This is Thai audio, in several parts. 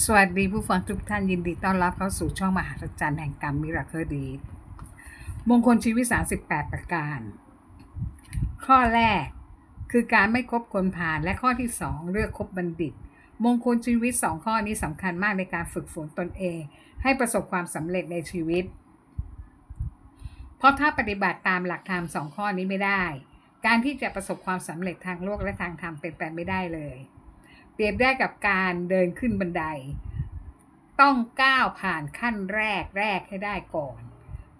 สวัสดีผู้ฟังทุกท่านยินดีต้อนรับเข้าสู่ช่องมหาจันแห่งกรรมมิราเคิลดี มงคลชีวิต 38 ประการ ข้อแรกคือการไม่คบคนผ่านและข้อที่ 2 เลือกคบบัณฑิต มงคลชีวิต 2 ข้อนี้สำคัญมากในการฝึกฝนตนเอง ให้ประสบความสำเร็จในชีวิต เพราะถ้าปฏิบัติตามหลักธรรมสองข้อนี้ไม่ได้ การที่จะประสบความสำเร็จทางโลกและทางธรรมเป็นไปไม่ได้เลย เปรียบได้กับการเดินขึ้นบันได ต้องก้าวผ่านขั้นแรกแรกให้ได้ก่อน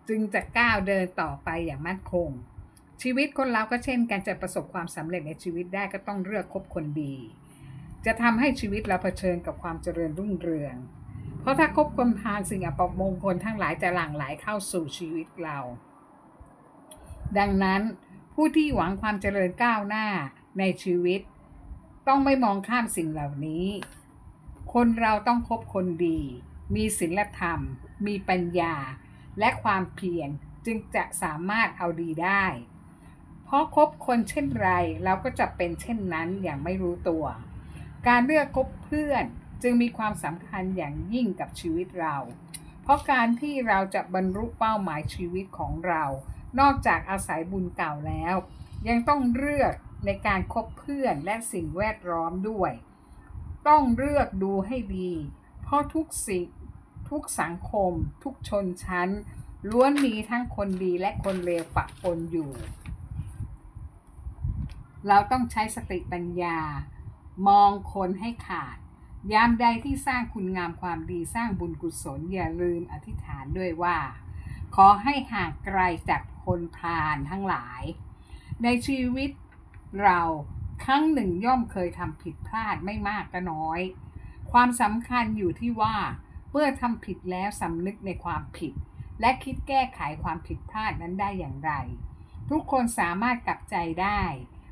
จึงจะก้าวเดินต่อไปอย่างมั่นคง ชีวิตคนเราก็เช่นกันจะประสบความสำเร็จในชีวิตได้ก็ต้องเลือกคบคนดี จะทำให้ชีวิตเราเผชิญกับความเจริญรุ่งเรือง เพราะถ้าคบคนพาลสิ่งอัปมงคลทั้งหลายจะหลั่งไหลเข้าสู่ชีวิตเรา ดังนั้นผู้ที่หวังความเจริญก้าวหน้าในชีวิต ต้องไม่มองข้ามสิ่งเหล่านี้ คนเราต้องคบคนดี มีศีลธรรม มีปัญญา และความเพียรจึงจะสามารถเอาดีได้ เพราะคบคนเช่นไรเราก็จะเป็นเช่นนั้นอย่างไม่รู้ตัว การเลือกคบเพื่อนจึงมีความสำคัญอย่างยิ่งกับชีวิตเรา เพราะการที่เราจะบรรลุเป้าหมายชีวิตของเรา นอกจากอาศัยบุญเก่าแล้ว ยังต้องเลือก ในการคบเพื่อนและสิ่งแวดล้อมด้วย ต้องเลือกดูให้ดี เพราะทุกสิ่งทุกสังคม ทุกชนชั้น ล้วนมีทั้งคนดีและคนเลวปะปนอยู่ เราต้องใช้สติปัญญา มองคนให้ขาด ยามใดที่สร้างคุณงามความดีสร้างบุญกุศลอย่าลืมอธิษฐานด้วยว่า ขอให้ห่างไกลจากคนพาลทั้งหลาย ในชีวิต เราครั้งหนึ่งย่อมเคยทำผิดพลาดไม่มากก็น้อย ความสำคัญอยู่ที่ว่าเมื่อทำผิดแล้วสำนึกในความผิด และคิดแก้ไขความผิดพลาดนั้นได้อย่างไร ทุกคนสามารถกลับใจได้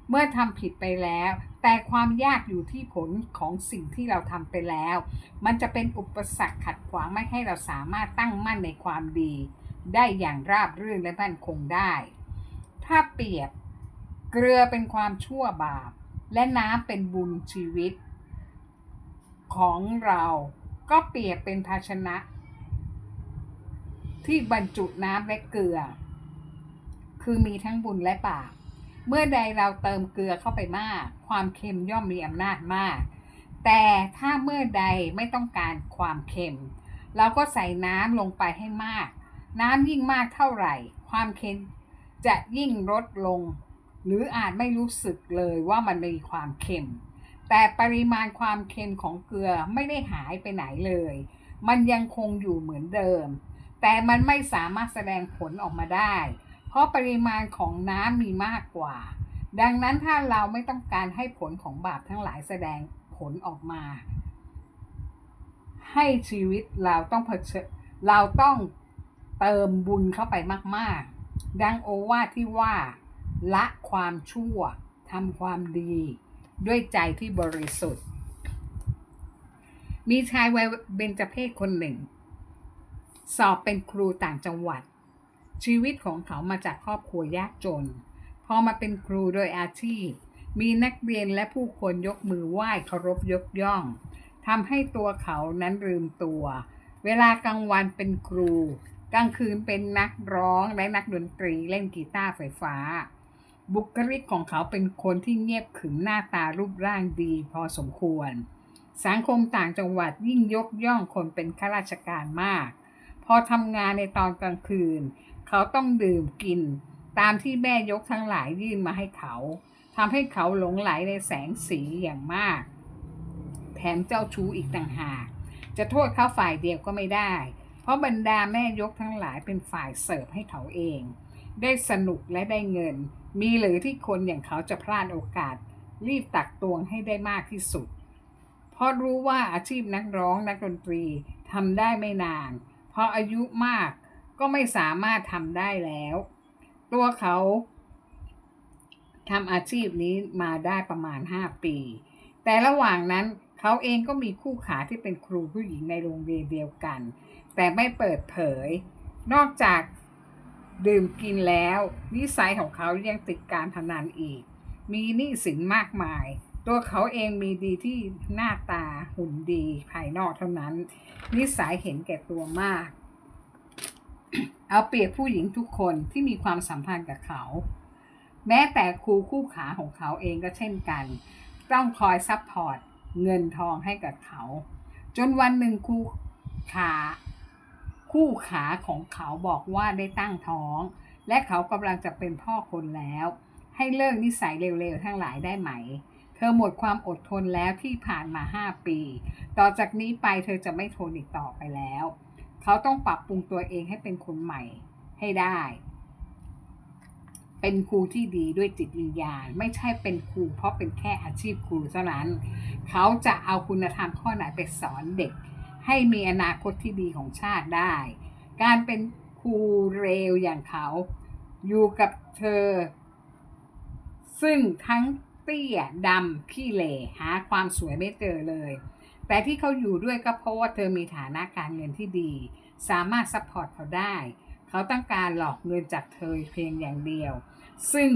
เมื่อทำผิดไปแล้ว แต่ความยากอยู่ที่ผลของสิ่งที่เราทำไปแล้ว มันจะเป็นอุปสรรคขัดขวางไม่ให้เราสามารถตั้งมั่นในความดี ได้อย่างราบรื่นและมั่นคงได้ ถ้าเปรียบ เกลือเป็นความชั่วบาป และน้ำเป็นบุญชีวิต ของเราก็เปรียบเป็นภาชนะ ที่บรรจุน้ำและเกลือ คือมีทั้งบุญและบาปเมื่อใดเราเติมเกลือเข้าไปมาก ความเค็มย่อมมีอำนาจมาก แต่ถ้าเมื่อใดไม่ต้องการความเค็ม เราก็ใส่น้ำลงไปให้มาก น้ำยิ่งมากเท่าไหร่ ความเค็มจะยิ่งลดลง หรืออาจไม่รู้สึกเลยว่ามันมีความเค็ม แต่ปริมาณความเค็มของเกลือไม่ได้หายไปไหนเลย มันยังคงอยู่เหมือนเดิม แต่มันไม่สามารถแสดงผลออกมาได้ เพราะปริมาณของน้ำมีมากกว่า ดังนั้นถ้าเราไม่ต้องการให้ผลของบาปทั้งหลายแสดงผลออกมา ให้ชีวิตเราต้องเผชิญเราต้องเติมบุญเข้าไปมาก ๆ ดังโอวาทที่ว่า ละความชั่วทำความดีด้วยใจที่บริสุทธิ์ มีชายวัยเบญจเพศคนหนึ่ง สอบเป็นครูต่างจังหวัด ชีวิตของเขามาจากครอบครัวยากจน พอมาเป็นครูโดยอาชีพ มีนักเรียนและผู้คนยกมือไหว้เคารพยกย่องทำให้ตัวเขานั้นลืมตัว เวลากลางวันเป็นครู กลางคืนเป็นนักร้องและนักดนตรีเล่นกีตาร์ไฟฟ้า บุคลิกของเขาเป็นคนที่เงียบขึมหน้าตารูปร่างดีพอสมควร สังคมต่างจังหวัดยิ่งยกย่องคนเป็นข้าราชการมาก พอทำงานในตอนกลางคืน เขาต้องดื่มกิน ตามที่แม่ยกทั้งหลายยื่นมาให้เขาทำให้เขาหลงไหลในแสงสีอย่างมาก แถมเจ้าชู้อีกต่างหาก จะโทษเขาฝ่ายเดียวก็ไม่ได้ เพราะบรรดาแม่ยกทั้งหลายเป็นฝ่ายเสิร์ฟให้เขาเอง ได้สนุกและได้เงิน มีหรือที่คนอย่างเขาจะพลาดโอกาส รีบตักตวงให้ได้มากที่สุด เพราะรู้ว่าอาชีพนักร้องนักดนตรีทำได้ไม่นาน เพราะอายุมากก็ไม่สามารถทำได้แล้ว ตัวเขาทำอาชีพนี้มาได้ประมาณ 5 ปี แต่ระหว่างนั้นเขาเองก็มีคู่ขาที่เป็นครูผู้หญิงในโรงเรียนเดียวกัน แต่ไม่เปิดเผย นอกจาก ดื่มกินแล้ว นิสัยของเขายังติดการพนันอีก มีหนี้สินมากมาย ตัวเขาเองมีดีที่หน้าตาหุ่นดีภายนอกเท่านั้น นิสัยเห็นแก่ตัวมาก เอาเปรียบผู้หญิงทุกคนที่มีความสัมพันธ์กับเขา แม้แต่ครูคู่ขาของเขาเองก็เช่นกัน ต้องคอยซัพพอร์ตเงินทองให้กับเขา จนวันหนึ่งครูขา คู่ขาของเขาบอกว่าได้ตั้งท้อง และเขากำลังจะเป็นพ่อคนแล้ว ให้เลิกนิสัยเร็วๆทั้งหลายได้ไหม เธอหมดความอดทนแล้วที่ผ่านมา5ปี ต่อจากนี้ไปเธอจะไม่ทนอีกต่อไปแล้ว เขาต้องปรับปรุงตัวเองให้เป็นคนใหม่ให้ได้ เป็นครูที่ดีด้วยจิตวิญญาณ ไม่ใช่เป็นครูเพราะเป็นแค่อาชีพครูเท่านั้น เขาจะเอาคุณธรรมข้อไหนไปสอนเด็ก ให้มีอนาคตที่ดีของชาติได้ การเป็นครูเร็วอย่างเขา อยู่กับเธอ ซึ่งทั้งเตี้ยดำขี้เหร่หาความสวยไม่เจอเลย แต่ที่เขาอยู่ด้วยก็เพราะว่าเธอมีฐานะการเงินที่ดี สามารถซัพพอร์ตเขาได้ เขาต้องการหลอกเงินจากเธอเพียงอย่างเดียว ซึ่ง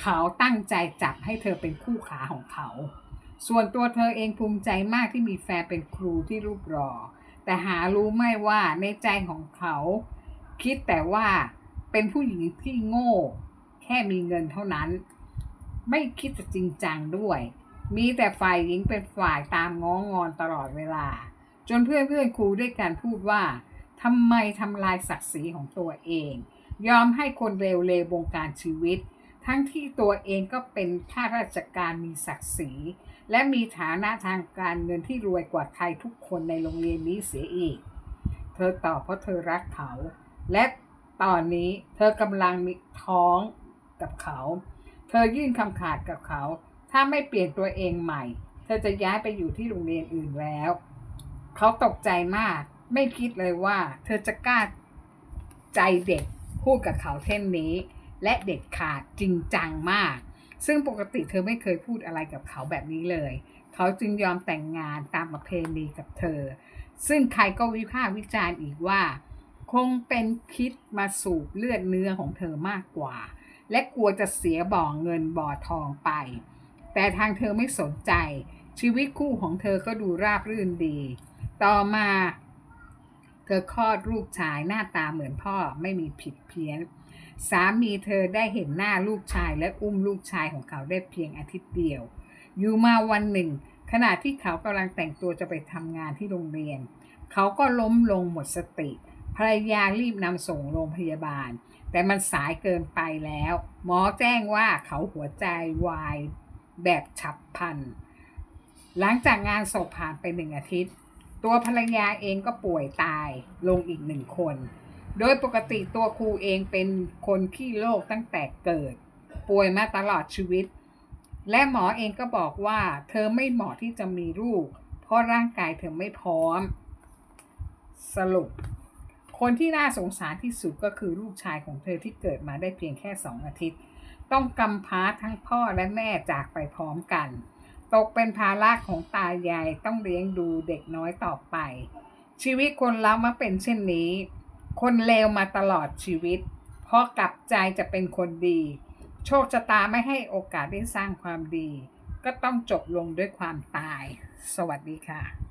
เขาตั้งใจจับให้เธอเป็นคู่ขาของเขา ส่วนตัวเธอเองภูมิใจมากที่มีแฟนเป็นครูที่รูปหล่อแต่หารู้ไม่ว่าในใจของเขา คิดแต่ว่าเป็นผู้หญิงที่โง่ แค่มีเงินเท่านั้น ไม่คิดจะจริงจังด้วย มีแต่ฝ่ายหญิงเป็นฝ่ายตามง้องอนตลอดเวลา จนเพื่อนเพื่อนครูด้วยการพูดว่าทำไมทำลายศักดิ์ศรีของตัวเอง ยอมให้คนเร็วๆบงการชีวิต ทั้งที่ตัวเองก็เป็นข้าราชการมีศักดิ์ศรี และมีฐานะทางการเงินที่รวยกว่าใครทุกคนในโรงเรียนนี้เสียอีก เธอตอบเพราะเธอรักเขา และตอนนี้เธอกำลังมีท้องกับเขา เธอยื่นคำขาดกับเขา ถ้าไม่เปลี่ยนตัวเองใหม่ เธอจะย้ายไปอยู่ที่โรงเรียนอื่นแล้ว เขาตกใจมาก ไม่คิดเลยว่า เธอจะกล้าใจเด็กพูดกับเขาเช่นนี้ และเด็ดขาดจริงจังมาก ซึ่งปกติเธอไม่เคยพูดอะไรกับเขาแบบนี้เลย เขาจึงยอมแต่งงานตามประเพณีกับเธอ ซึ่งใครก็วิพากษ์วิจารณ์อีกว่า คงเป็นคิดมาสูบเลือดเนื้อของเธอมากกว่า และกลัวจะเสียบ่อเงินบ่อทองไป แต่ทางเธอไม่สนใจ ชีวิตคู่ของเธอก็ดูราบรื่นดี ต่อมา เธอคลอดลูกชายหน้าตาเหมือนพ่อไม่มีผิดเพี้ยน สามีเธอได้เห็นหน้าลูกชายและอุ้มลูกชายของเขาได้เพียงอาทิตย์เดียว อยู่มาวันหนึ่ง ขณะที่เขากำลังแต่งตัวจะไปทำงานที่โรงเรียน เขาก็ล้มลงหมดสติ ภรรยารีบนำส่งโรงพยาบาล แต่มันสายเกินไปแล้ว หมอแจ้งว่าเขาหัวใจวาย แบบฉับพลัน หลังจากงานศพผ่านไปหนึ่งอาทิตย์ ตัวภรรยาเองก็ป่วยตายลงอีกหนึ่งคน โดยปกติตัวครูเองเป็นคนขี้โรคตั้งแต่เกิด ป่วยมาตลอดชีวิต และหมอเองก็บอกว่าเธอไม่เหมาะที่จะมีลูก เพราะร่างกายเธอไม่พร้อม สรุป คนที่น่าสงสารที่สุดก็คือลูกชายของเธอที่เกิดมาได้เพียงแค่สองอาทิตย์ ต้องกำพร้าทั้งพ่อและแม่จากไปพร้อมกัน ตกเป็นภาระของตายายต้องเลี้ยงดูเด็กน้อยต่อไป ชีวิตคนเรามาเป็นเช่นนี้ คนเลวมาตลอดชีวิต เพราะกลับใจจะเป็นคนดี โชคชะตาไม่ให้โอกาสได้สร้างความดี ก็ต้องจบลงด้วยความตาย สวัสดีค่ะ